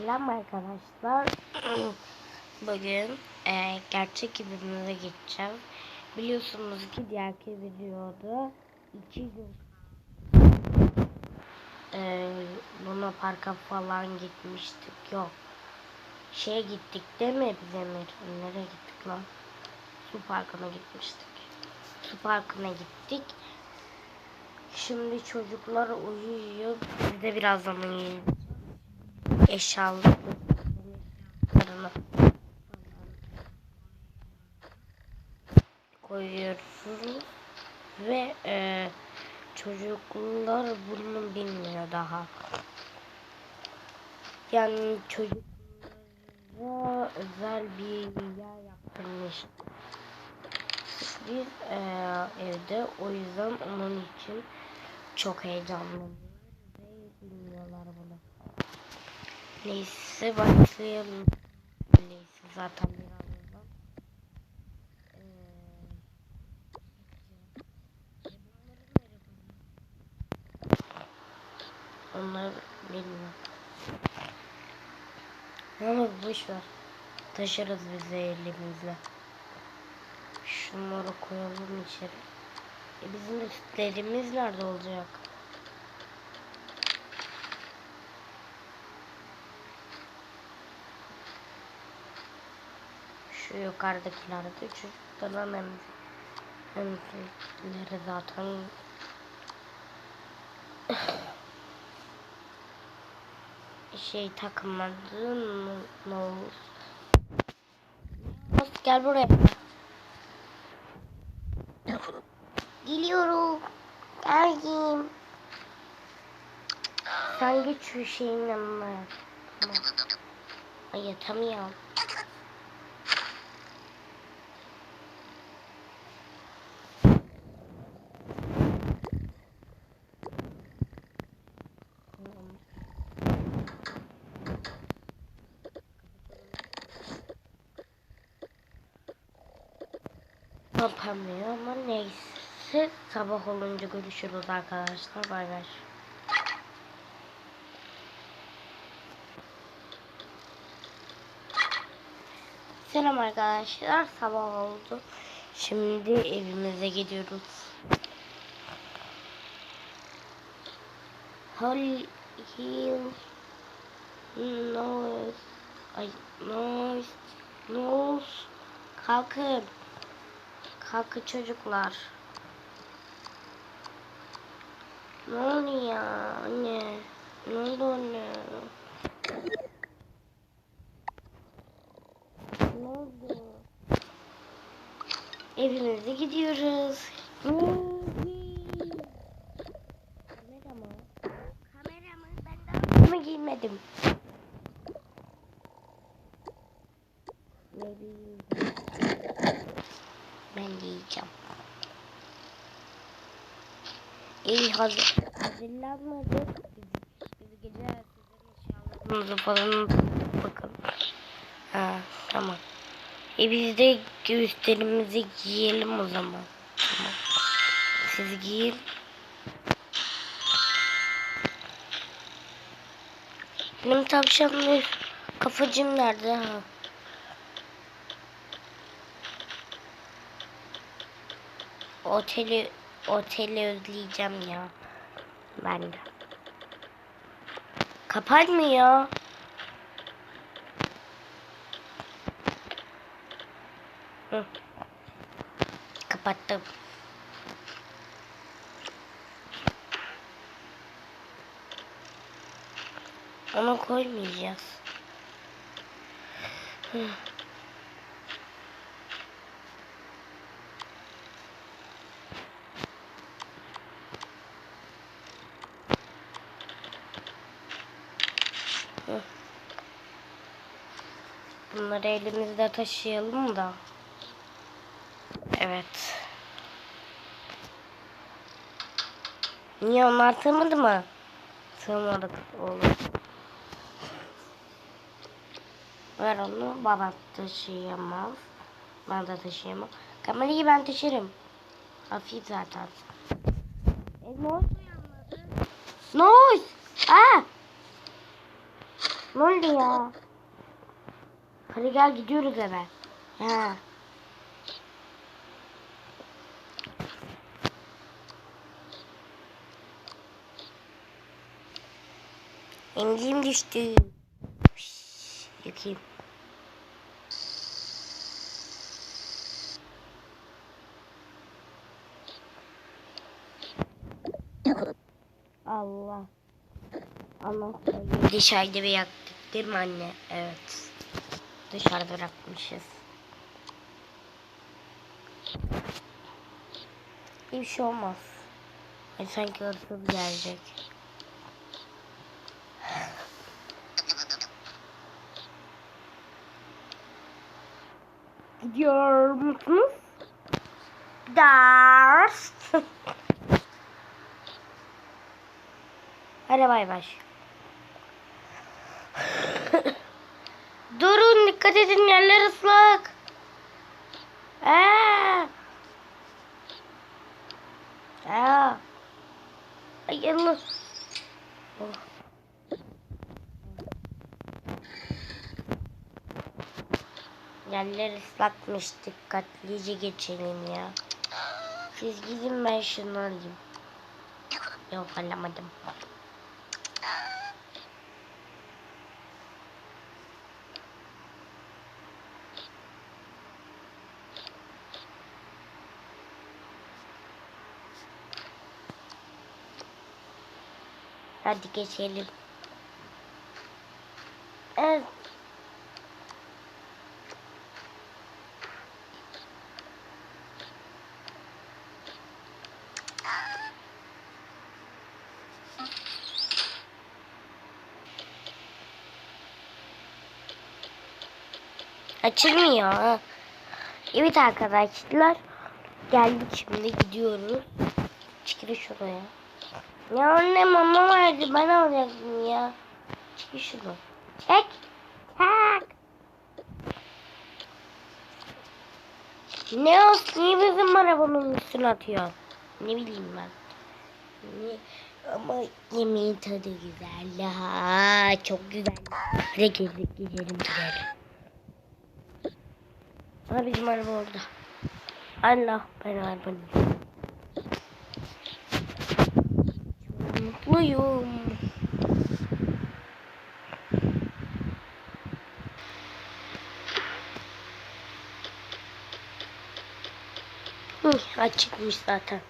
Selam arkadaşlar. Bugün e, gerçek evimize gideceğiz. Biliyorsunuz ki diğerki videoda iki gün e, Luna Park'a falan gitmiştik. Yok. Şeye gittik değil mi biz Emir? Nereye gittik lan? Su Parkı'na gitmiştik. Su Parkı'na gittik. Şimdi çocuklar uyuyor. Biz de birazdan uyuyacağız eşyalarını koyuyorsunuz ve e, çocuklar bunu bilmiyor daha. Yani çocuklara özel bir yer yaptırmış. Biz e, evde o yüzden onun için çok heyecanlıyım ve bilmiyorlar bunu. Neyse başlayalım. Neyse zaten birazdan. Ee, Onlar bilmiyorum. Ama boş ver. Taşırız bize elimizle. Şunları koyalım içeri. E bizim üstlerimiz nerede olacak? Şu yukarıdakilerde çocukların hem hemleri zaten şey takılmadı ne olur. Gel buraya. Geliyorum. Geldim. Sen geç şu şeyin yanına. Ay yatamıyorum. Yapamıyor ama neyse sabah olunca görüşürüz arkadaşlar bay bay. Selam arkadaşlar sabah oldu. Şimdi evimize gidiyoruz. Hol Hill Noise Ay Noise Noise Kalkın Kalkın çocuklar Ne oluyor anne Ne oldu anne Ne oldu Evimize gidiyoruz Kamera mı? Kamera mı? Ben daha mı giymedim? Ne bileyim. Ben giyeceğim. İyi hazır. Hazırlanmadık. Biz, gece sizin eşyalarınızı falan bakalım. Ha tamam. E biz de gösterimizi giyelim o zaman. Tamam. Siz giyin. Benim tavşanlı kafacım nerede ha? Oteli oteli özleyeceğim ya. Ben de. Kapanmıyor. Hı. Kapattım. Onu koymayacağız. Hı. Bunları elimizde taşıyalım da. Evet. Niye onlar sığmadı mı? Sığmadı oğlum. Ver onu baba taşıyamaz. Ben de taşıyamam. Kamerayı ben taşırım. Hafif zaten. E ne oldu? Ne oldu? Ne oldu ya? Hadi gel gidiyoruz eve. Ha. Emziğim düştü. Şşş, Yıkayım. Allah. Anahtarı dışarıda bir yaktık değil mi anne? Evet. Dışarıda bırakmışız. Bir şey olmaz. Ay sanki hırsız gelecek. Gidiyor musunuz? Ders. Hadi bay bay. Durun dikkat edin yerler ıslak. Aa. Aa. Ay Allah. Oh. Yerler ıslakmış dikkatlice geçelim ya. Siz gidin ben şunu alayım. Yok alamadım. Hadi geçelim. Evet. Açılmıyor. Evet arkadaşlar. Geldik şimdi gidiyoruz. Çıkır şuraya. Ya anne mama verdi ben alacaktım ya. Çıkır şunu. Çek. Çek. Ne olsun niye bizim arabanın üstüne atıyor? Ne bileyim ben. Ne? Ama yemeğin tadı güzel. Ha, çok güzel. Hadi gezdik gidelim gidelim. Ama bizim araba orada. Allah ben arabanın. Hı, açıkmış zaten.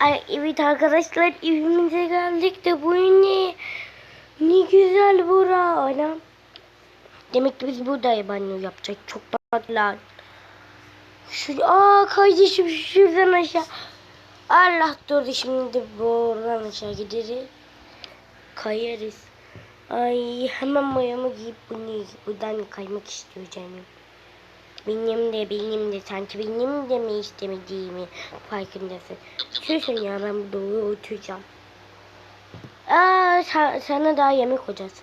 Ay evet arkadaşlar evimize geldik de bu ne? Ne güzel bura anam. Demek ki biz burada banyo yapacak. Çok tatlı. Şu, aa kardeşim şuradan aşağı. Allah dur şimdi buradan aşağı gideriz. Kayarız. Ay hemen mayamı giyip bunu buradan kaymak istiyor canım. Benim de benim de sanki benim de mi istemediğimi farkındasın. Susun ya ben burada oturacağım. Aa sa- sana daha yemek olacağız.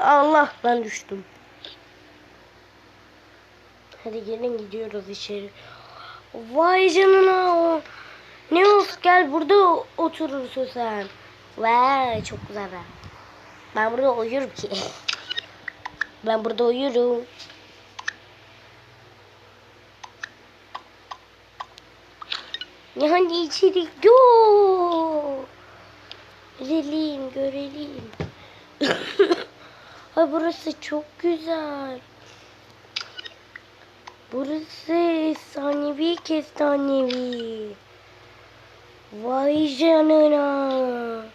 Allah ben düştüm. Hadi gelin gidiyoruz içeri. Vay canına o. Ne olsun gel burada oturursun sen. Vay çok güzel ben. Ben burada uyurum ki. Ben burada uyurum. Ya hadi içeri go. Görelim görelim. Ay burası çok güzel. Burası efsanevi kestanevi. Vay canına.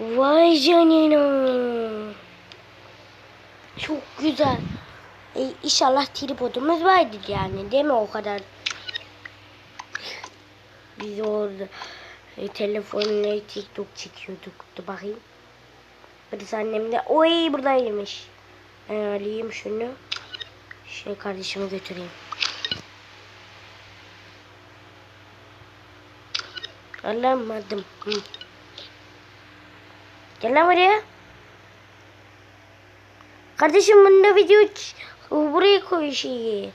Vay canına. Çok güzel. E, inşallah tripodumuz vardır yani değil mi o kadar? Biz orada e, telefonla TikTok çekiyorduk. Dur bakayım. Hadi annem de oy buradaymış. Ben alayım şunu. Şey kardeşime götüreyim. Alamadım. Hı. Gel lan buraya. Kardeşim bunda video buraya koy şeyi.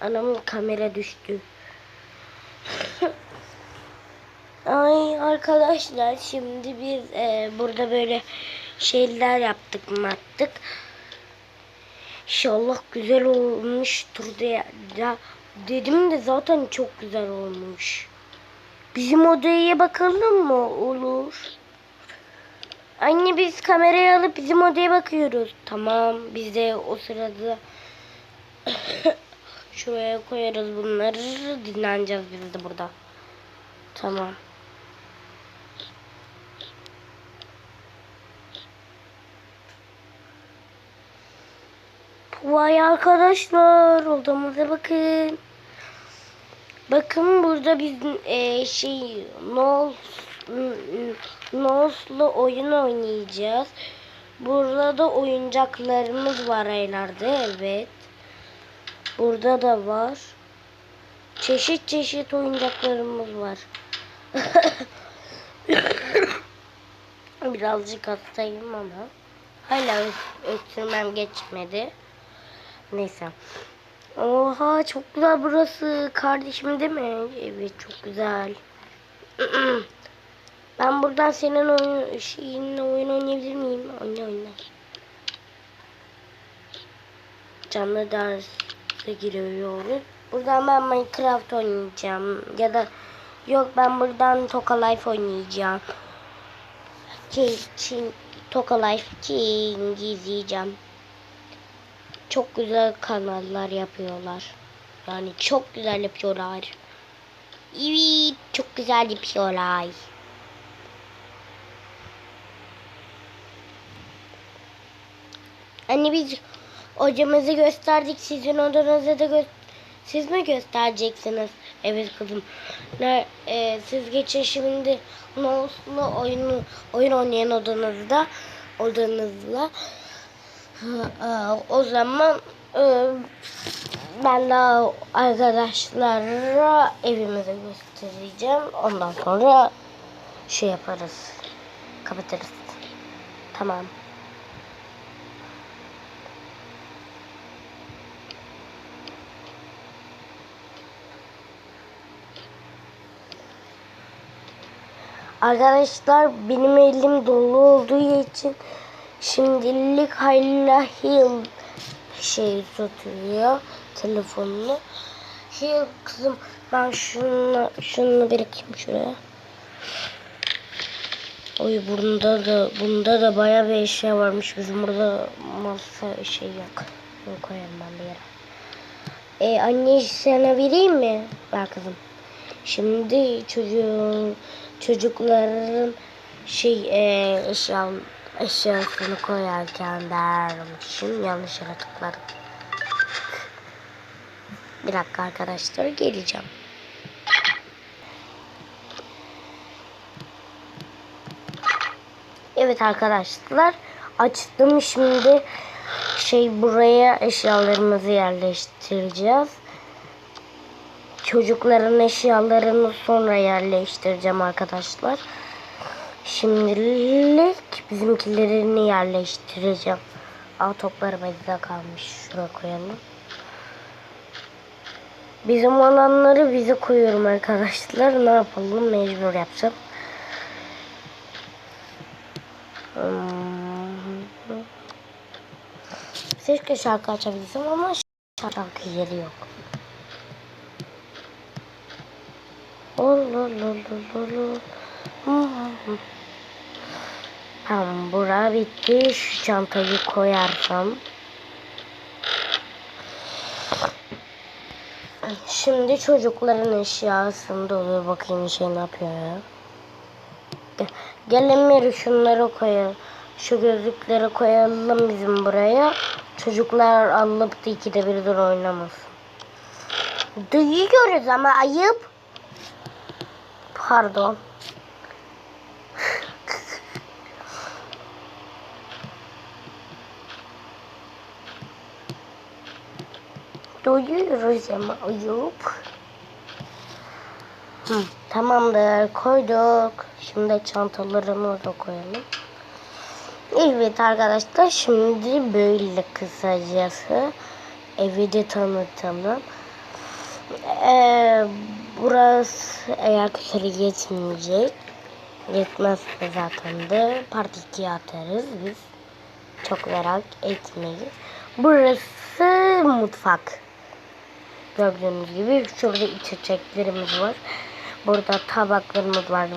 Anamın kamera düştü. Ay arkadaşlar şimdi biz e, burada böyle şeyler yaptık mattık. İnşallah güzel olmuştur diye ya dedim de zaten çok güzel olmuş. Bizim odaya bakalım mı? Olur. Anne biz kamerayı alıp bizim odaya bakıyoruz. Tamam biz de o sırada şuraya koyarız bunları. Dinleneceğiz biz de burada. Tamam. Vay arkadaşlar odamıza bakın. Bakın burada biz e, şey Nos Nos'la oyun oynayacağız. Burada da oyuncaklarımız var aylarda evet. Burada da var. Çeşit çeşit oyuncaklarımız var. Birazcık hastayım ama hala öksürmem geçmedi. Neyse. Oha çok güzel burası. Kardeşim değil mi? Evet çok güzel. Ben buradan senin oyun, şeyinle oyun oynayabilir miyim? Oyna oyna. Canlı derse giriyoruz. Buradan ben Minecraft oynayacağım. Ya da yok ben buradan Toka Life oynayacağım. Şey, Çin, Toka Life King izleyeceğim. Çok güzel kanallar yapıyorlar. Yani çok güzel yapıyorlar. Evet çok güzel yapıyorlar. Anne biz hocamızı gösterdik. Sizin odanızı da gö siz mi göstereceksiniz? Evet kızım. Ne, e, siz geçin şimdi Nos'la oyunu oyun oynayan odanızda odanızla. Ha, e, o zaman e, ben daha arkadaşlara evimizi göstereceğim. Ondan sonra şey yaparız. Kapatırız. Tamam. Arkadaşlar benim elim dolu olduğu için şimdilik hala Hill şey tutuyor telefonunu. Hill kızım ben şunu şunu bırakayım şuraya. Oy bunda da bunda da bayağı bir eşya varmış. Bizim burada masa şey yok. Bunu koyarım ben bir yere. E, anne sana vereyim mi? Ver kızım. Şimdi çocuğun çocukların şey e, eşya eşyasını koyarken dermişim. Yanlış yere tıkladım. Bir dakika arkadaşlar geleceğim. Evet arkadaşlar açtım şimdi şey buraya eşyalarımızı yerleştireceğiz. Çocukların eşyalarını sonra yerleştireceğim arkadaşlar. Şimdilik bizimkilerini yerleştireceğim. Aa topları bizde kalmış. Şuraya koyalım. Bizim olanları bize koyuyorum arkadaşlar. Ne yapalım mecbur yapacağım. Hmm. Keşke şarkı açabilsem ama şarkı yeri yok. Allah Allah Allah Allah. Tamam bura bitti. Şu çantayı koyarsam. Şimdi çocukların eşyasında oluyor. Bakayım şey ne yapıyor ya. Gel Emir şunları koyalım. Şu gözlükleri koyalım bizim buraya. Çocuklar alıp da ikide bir dur oynamasın. Duyuyoruz ama ayıp. Pardon. Duyuyoruz ama ayıp. Hı, tamamdır koyduk. Şimdi çantalarımızı koyalım. Evet arkadaşlar şimdi böyle kısacası evi de tanıtalım. Ee, burası eğer köşeli yetmeyecek. Yetmezse zaten de part 2'ye atarız biz. Çok merak etmeyin. Burası mutfak. Gördüğünüz gibi şurada içeceklerimiz var. Burada tabaklarımız var.